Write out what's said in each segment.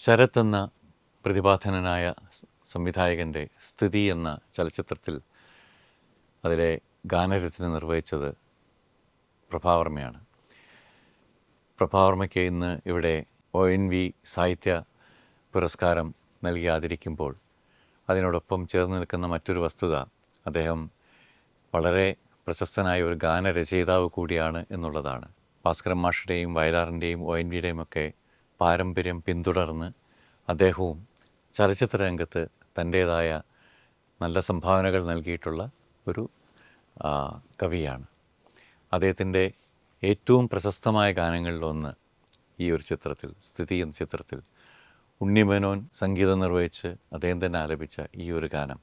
ശരത് എന്ന പ്രതിഭാധനനായ സംവിധായകന്റെ സ്ഥിതി എന്ന ചലച്ചിത്രത്തിൽ അതിലെ ഗാനരചന നിർവഹിച്ചത് പ്രഭാവർമ്മയാണ്. പ്രഭാവർമ്മയ്ക്ക് ഇന്ന് ഇവിടെ ഒ എൻ വി സാഹിത്യ പുരസ്കാരം നൽകി ആദരിക്കുമ്പോൾ അതിനോടൊപ്പം ചേർന്ന് നിൽക്കുന്ന മറ്റൊരു വസ്തുത അദ്ദേഹം വളരെ പ്രശസ്തനായ ഒരു ഗാനരചയിതാവ് കൂടിയാണ് എന്നുള്ളതാണ്. ഭാസ്കരൻ മാഷുടെയും വയലാറിന്റെയും ഒ എൻ വിയുടെയും ഒക്കെ പാരമ്പര്യം പിന്തുടർന്ന് അദ്ദേഹവും ചലച്ചിത്ര രംഗത്ത് തന്റേതായ നല്ല സംഭാവനകൾ നൽകിയിട്ടുള്ള ഒരു കവിയാണ്. അദ്ദേഹത്തിന്റെ ഏറ്റവും പ്രശസ്തമായ ഗാനങ്ങളിലൊന്ന് ഈ ഒരു ചിത്രത്തിൽ സ്ഥിതി എന്ന ചിത്രത്തിൽ ഉണ്ണിമേനോൻ സംഗീതം നിർവഹിച്ച് അദ്ദേഹം തന്നെ ആലപിച്ച ഈ ഒരു ഗാനം.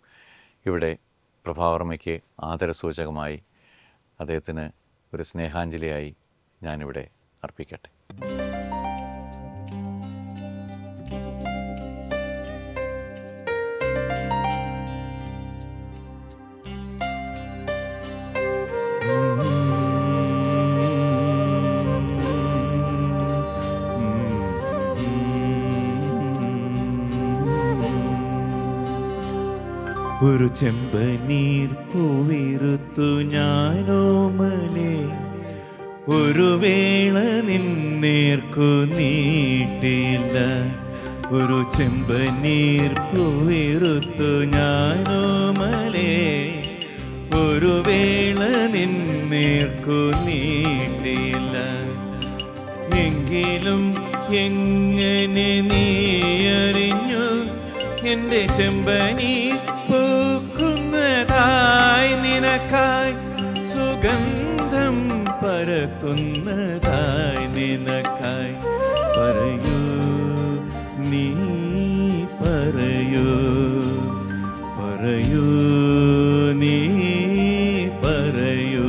ഇവിടെ പ്രഭാവർമ്മയ്ക്ക് ആദരസൂചകമായി അദ്ദേഹത്തിന് ഒരു സ്നേഹാഞ്ജലിയായി ഞാനിവിടെ അർപ്പിക്കട്ടെ. ഒരു ചെമ്പനീർ പൂവിരുത്തു ഞാനോമലേ ഒരു വേള നിന്നേർക്കു നീട്ടില്ല. ഒരു ചെമ്പനീർ ഞാനോ മലേ. ഒരു വേള നിന്നേർക്കു നീട്ടില്ല. എങ്കിലും എങ്ങനെ നീ അറിഞ്ഞു? എന്റെ ചെമ്പനി പൂക്കുന്നതായി നിനക്കായി സുഗന്ധം പരത്തുന്നതായി നിനക്കായി. പറയൂ പറയൂ നീ പറയൂ.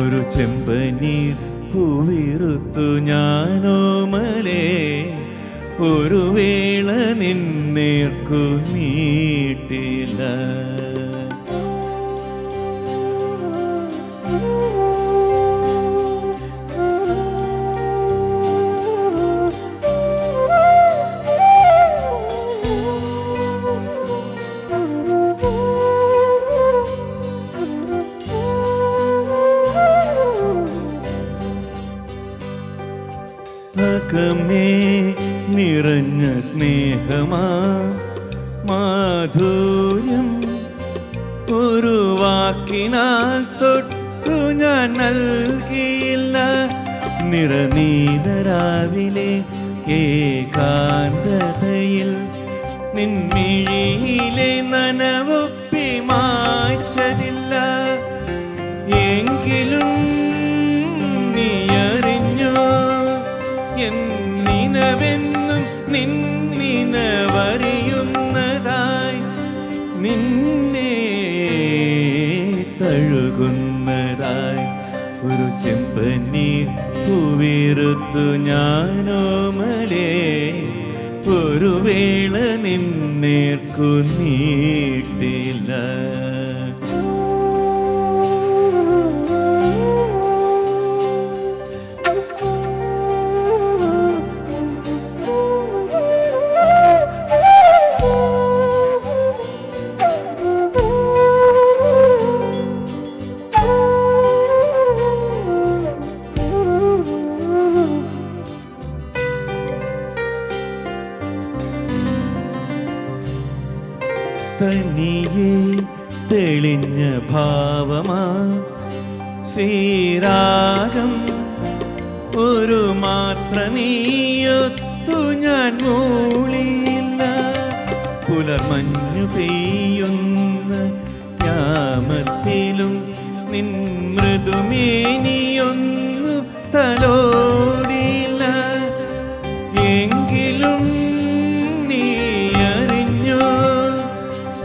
ഒരു ചെമ്പനീർ പൂവിറുത്തു ഞാനോ മലേ. ഒരു വേള നിന്നേർക്കു നീട്ടില്ല. അകമേ നിറഞ്ഞ സ്നേഹമാ. മാധുര്യം ഒരു വാക്കിനാൽ തൊട്ടു ഞാൻ നൽകിയില്ല. നിറനീതരാവിലെ ഏകാന്തതയിൽ നിൻമിഴിയിലെ നനവൊപ്പി തഴുകുന്നതായി ഒരു ചെമ്പനീർ പൂവിരുത്തു ഞാനോ മലേ. ഒരു വേള നിന്നേർക്കു നീട്ടില്ല. തനിയെ തെളിഞ്ഞ ഭാവമാ. ശ്രീരാഗം ഒരു മാത്ര നീയൊത്തു ഞാൻ മൂളിയില്ല പുലർമഞ്ഞു പെയ്യുന്ന യാമത്തിലും നിൻ മൃദുമേനിയൊന്നു തലോടിയില്ല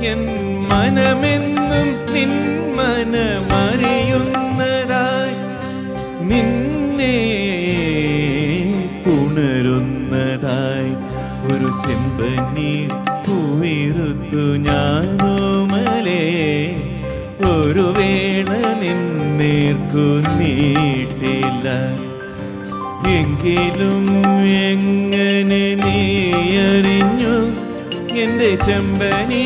എൻ മനമെന്നും നിൻ മനമറിയുന്നതായി നിന്നെ ഉണരുന്നതായി ഒരു ചെമ്പനീർ പൂവിരുത്തു ഞാനോ മലേ. ഒരു വേള നിന്നേർക്കു നീട്ടില്ല. എങ്കിലും എങ്ങനെ നീ അറിഞ്ഞു എന്റെ ചെമ്പനി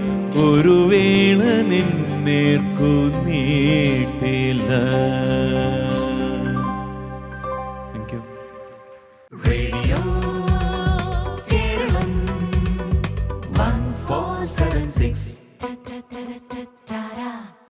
ഒരു വേള നിന്നേർക്കു നീട്ടില്ല.